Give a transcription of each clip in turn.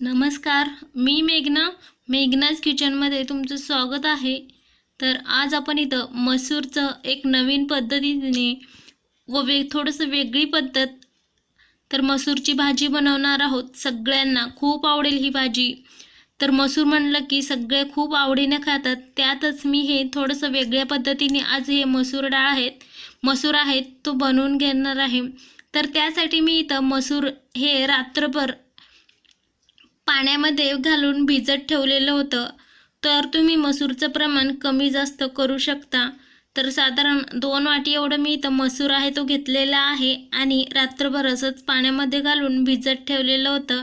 नमस्कार मी मेघना मेघनाज किचनमध्ये तुमचं स्वागत आहे. तर आज आपण इथं मसूरचं एक नवीन पद्धतीने व वे थोडंसं वेगळी पद्धत तर मसूरची भाजी बनवणार आहोत. सगळ्यांना खूप आवडेल ही भाजी. तर मसूर म्हणलं की सगळे खूप आवडीने खातात. त्यातच मी हे थोडंसं वेगळ्या पद्धतीने आज हे मसूर डाळ आहेत मसूर आहेत तो बनवून घेणार आहे. तर त्यासाठी मी इथं मसूर हे रात्रभर पाण्यामध्ये घालून भिजत ठेवलेलं होतं. तर तुम्ही मसूरचं प्रमाण कमी जास्त करू शकता. तर साधारण दोन वाटी एवढं मी इथं मसूर आहे तो घेतलेला आहे. आणि रात्रभर असंच पाण्यामध्ये घालून भिजत ठेवलेलं होतं.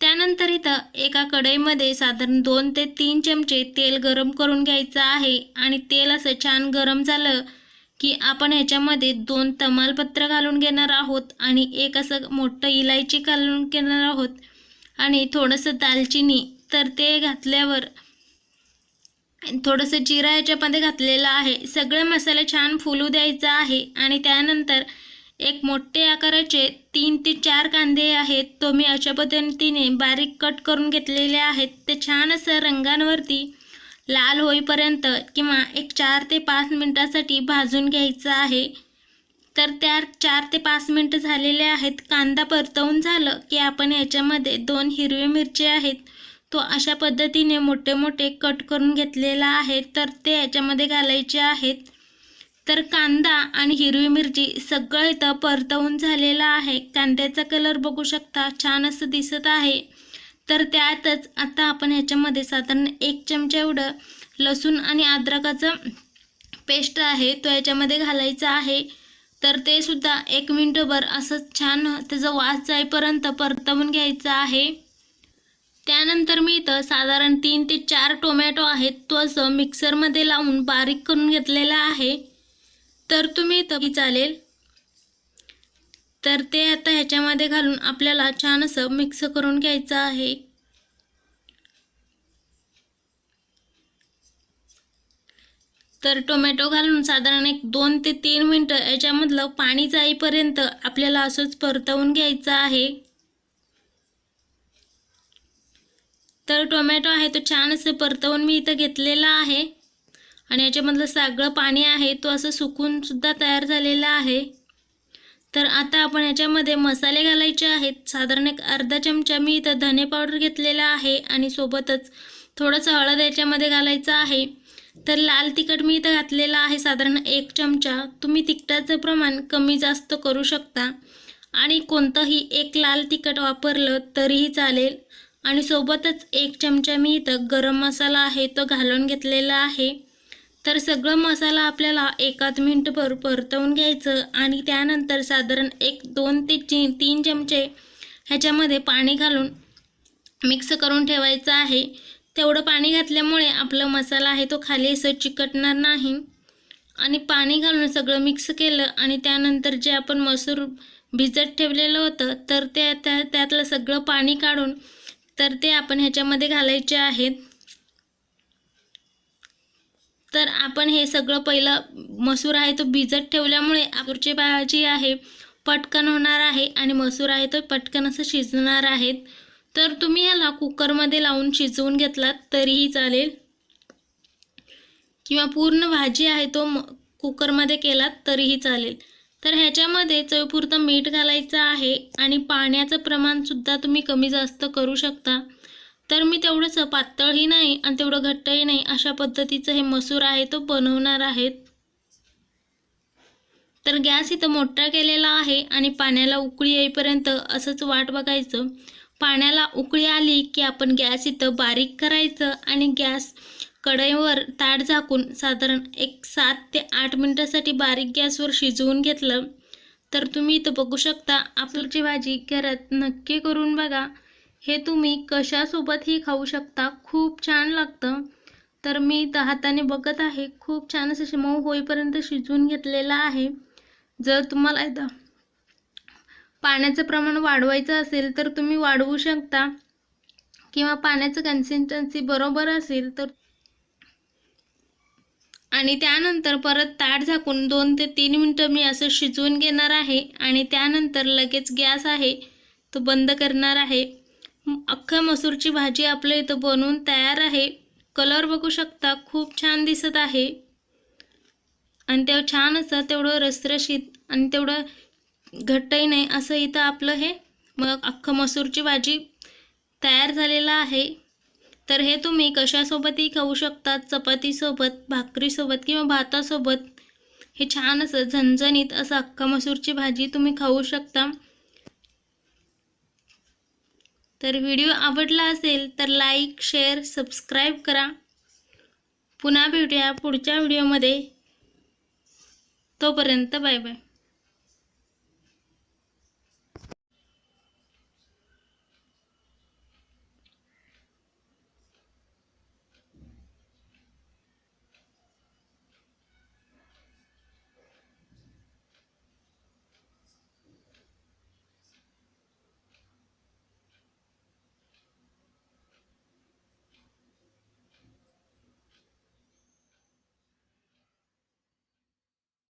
त्यानंतर इथं एका कढईमध्ये साधारण दोन ते तीन चमचे तेल गरम करून घ्यायचं आहे. आणि तेल असं छान गरम झालं की आपण ह्याच्यामध्ये दोन तमालपत्र घालून घेणार आहोत. आणि एक असं मोठं इलायची घालून घेणार आहोत. आणि थोडंसं दालचिनी तर ते घातल्यावर थोडंसं जिरा याच्यामध्ये घातलेलं आहे. सगळे मसाले छान फुलू द्यायचा आहे आणि त्यानंतर एक मोठे आकाराचे तीन ते चार कांदे आहेत. तो मी अशा पद्धतीने बारीक कट करून घेतलेले आहेत. ते छान असं रंगांवरती लाल होईपर्यंत किंवा एक चार ते पाच मिनटासाठी भाजून घ्यायचं आहे. तर त्या चार ते पाच मिनटं झालेले आहेत. कांदा परतवून झालं की आपण याच्यामध्ये दोन हिरवे मिरची आहेत. तो अशा पद्धतीने मोठे मोठे कट करून घेतलेला आहे. तर ते याच्यामध्ये घालायचे आहेत. तर कांदा आणि हिरवी मिरची सगळं इथं परतवून झालेलं आहे. कांद्याचा कलर बघू शकता. छान असं दिसत आहे. तर त्यातच आता आपण ह्याच्यामध्ये साधारण एक चमचा एवढं लसूण आणि अद्रकाचं पेस्ट आहे. तो याच्यामध्ये घालायचा आहे. तर ते सुद्धा एक मिनटभर असंच छान त्याचा वास जाईपर्यंत परतवून घ्यायचं आहे. त्यानंतर मी इथं साधारण तीन ते चार टोमॅटो आहेत तो असं मिक्सरमध्ये लावून बारीक करून घेतलेला आहे. तर तुम्ही इथं चालेल. तर ते आता ह्याच्यामध्ये घालून आपल्याला छान असं मिक्स करून घ्यायचं आहे. तर टोमॅटो घालून साधारण एक दोन ते तीन मिनटं याच्यामधलं पाणी जाईपर्यंत आपल्याला असंच परतवून घ्यायचं आहे. तर टोमॅटो आहे तो छान असं परतवून मी इथं घेतलेला आहे. आणि याच्यामधलं सगळं पाणी आहे तो असं सुकूनसुद्धा तयार झालेला आहे. तर आता आपण याच्यामध्ये मसाले घालायचे आहेत. साधारण एक अर्धा चमचा मी इथं धने पावडर घेतलेला आहे आणि सोबतच थोडंसं हळद याच्यामध्ये घालायचं आहे. तर लाल तिखट मी इथं घातलेलं आहे साधारण एक चमचा. तुम्ही तिखटाचं प्रमाण कमी जास्त करू शकता. आणि कोणतंही एक लाल तिखट वापरलं तरीही चालेल. आणि सोबतच एक चमचा मी इथं गरम मसाला आहे तो घालून घेतलेला आहे. तर सगळं मसाला आपल्याला एकाच मिनटभर परतवून घ्यायचं आणि त्यानंतर साधारण एक दोन ते ची तीन चमचे ह्याच्यामध्ये पाणी घालून मिक्स करून ठेवायचं आहे. तेवढं पाणी घातल्यामुळे आपला मसाला आहे तो खाली असं चिकटणार नाही. आणि पाणी घालून सगळं मिक्स केलं आणि त्यानंतर जे आपण मसूर भिजत ठेवलेलं होतं तर ते त्या त्यातलं सगळं पाणी काढून तर ते आपण ह्याच्यामध्ये घालायचे आहेत. तर आपण हे सगळं पहिलं मसूर आहे तो भिजत ठेवल्यामुळे आपूरची भाजी आहे पटकन होणार आहे आणि मसूर आहे तो पटकन असं शिजणार आहेत. तर तुम्ही ह्याला कुकरमध्ये लावून शिजवून घेतलात तरीही चालेल. किंवा पूर्ण भाजी आहे तो म कुकरमध्ये केलात तरीही चालेल. तर ह्याच्यामध्ये चवीपुरतं मीठ घालायचं आहे आणि पाण्याचं प्रमाणसुद्धा तुम्ही कमी जास्त करू शकता. तर मी तेवढंसं पातळही नाही आणि तेवढं घट्टही नाही अशा पद्धतीचं हे मसूर आहे तो बनवणार आहेत. तर गॅस इथं मोठा केलेला आहे आणि पाण्याला उकळी येईपर्यंत असंच वाट बघायचं. पाण्याला उकळी आली की आपण गॅस इथं बारीक करायचं आणि गॅस कढईवर ताट झाकून साधारण एक सात ते आठ मिनटासाठी बारीक गॅसवर शिजवून घेतलं. तर तुम्ही इथं बघू शकता आपल्याची भाजी घरात नक्की करून बघा. हे तुम्ही कशासोबतही खाऊ शकता? खूप छान लागतं. तर मी इथं हाताने बघत आहे खूप छान असं मऊ होईपर्यंत शिजवून घेतलेलं आहे. जर तुम्हाला इथं पाण्याचं प्रमाण वाढवायचं असेल तर तुम्ही वाढवू शकता. किंवा पाण्याचं कन्सिस्टन्सी बरोबर असेल तर आणि त्यानंतर परत ताट झाकून दोन ते तीन मिनटं मी असं शिजवून घेणार आहे. आणि त्यानंतर लगेच गॅस आहे तो बंद करणार आहे. अख्ख्या मसूरची भाजी आपल्या इथं बनवून तयार आहे. कलर बघू शकता खूप छान दिसत आहे. आणि ते छान असं तेवढं रसरशीत आणि तेवढं घट्टही नाही. असं इथं आपलं हे मग अख्खं मसूरची भाजी तयार झालेलं आहे. तर हे तुम्ही कशासोबतही खाऊ शकतात. चपातीसोबत भाकरीसोबत किंवा भातासोबत. हे छान असं झणझणीत असं अख्खा मसूरची भाजी तुम्ही खाऊ शकता. तर व्हिडिओ आवडला असेल तर लाईक शेअर सबस्क्राईब करा. पुन्हा भेटूया पुढच्या व्हिडिओमध्ये. तोपर्यंत बाय बाय.